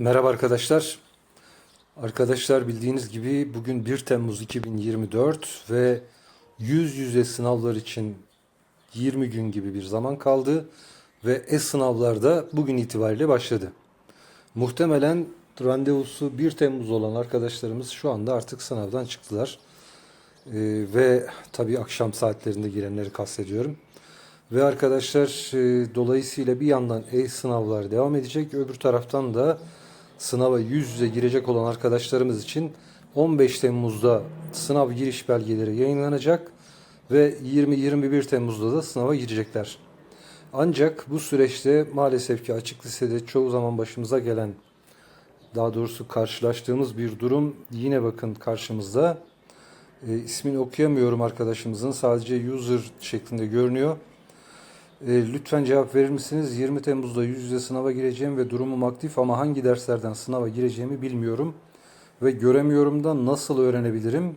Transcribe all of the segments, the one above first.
Merhaba arkadaşlar. Arkadaşlar bildiğiniz gibi bugün 1 Temmuz 2024 ve yüz yüze sınavlar için 20 gün gibi bir zaman kaldı ve e-sınavlar da bugün itibariyle başladı. Muhtemelen randevusu 1 Temmuz olan arkadaşlarımız şu anda artık sınavdan çıktılar. Ee, ve tabii akşam saatlerinde girenleri kastediyorum. Ve arkadaşlar e, dolayısıyla bir yandan e-sınavlar devam edecek. Öbür taraftan da sınava yüz yüze girecek olan arkadaşlarımız için 15 Temmuz'da sınav giriş belgeleri yayınlanacak ve 20-21 Temmuz'da da sınava girecekler. Ancak bu süreçte maalesef ki açık lisede çoğu zaman başımıza gelen daha doğrusu karşılaştığımız bir durum yine bakın karşımızda. E, ismini okuyamıyorum arkadaşımızın sadece user şeklinde görünüyor. E, lütfen cevap verir misiniz? 20 Temmuz'da yüz yüze sınava gireceğim ve durumum aktif ama hangi derslerden sınava gireceğimi bilmiyorum ve göremiyorum da nasıl öğrenebilirim?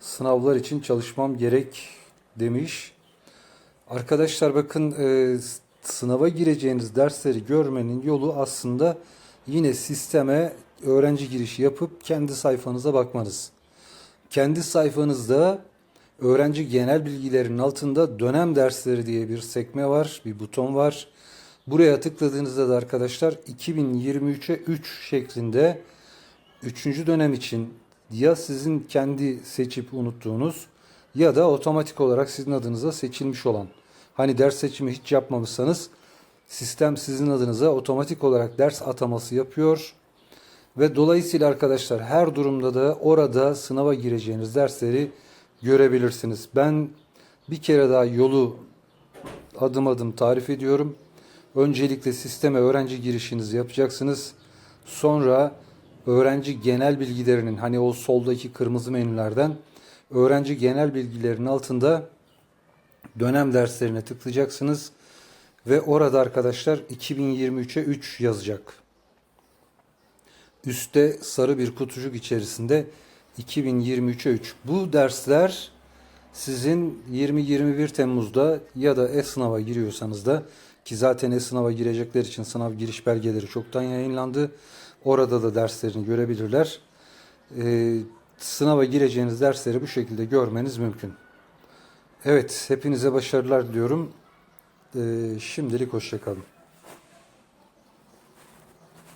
Sınavlar için çalışmam gerek demiş. Arkadaşlar bakın e, sınava gireceğiniz dersleri görmenin yolu aslında yine sisteme öğrenci girişi yapıp kendi sayfanıza bakmanız. Kendi sayfanızda öğrenci genel bilgilerinin altında dönem dersleri diye bir sekme var, bir buton var. Buraya tıkladığınızda da arkadaşlar 2023'e 3 şeklinde 3. dönem için ya sizin kendi seçip unuttuğunuz ya da otomatik olarak sizin adınıza seçilmiş olan. Hani ders seçimi hiç yapmamışsanız sistem sizin adınıza otomatik olarak ders ataması yapıyor. Ve dolayısıyla arkadaşlar her durumda da orada sınava gireceğiniz dersleri görebilirsiniz. Ben bir kere daha yolu adım adım tarif ediyorum. Öncelikle sisteme öğrenci girişinizi yapacaksınız. Sonra öğrenci genel bilgilerinin hani o soldaki kırmızı menülerden öğrenci genel bilgilerinin altında dönem derslerine tıklayacaksınız ve orada arkadaşlar 2023'e 3 yazacak. Üste sarı bir kutucuk içerisinde 2023'e 3. Bu dersler sizin 20-21 Temmuz'da ya da e-sınava giriyorsanız da ki zaten e-sınava girecekler için sınav giriş belgeleri çoktan yayınlandı. Orada da derslerini görebilirler. Ee, sınava gireceğiniz dersleri bu şekilde görmeniz mümkün. Evet, hepinize başarılar diliyorum. Ee, şimdilik hoşçakalın.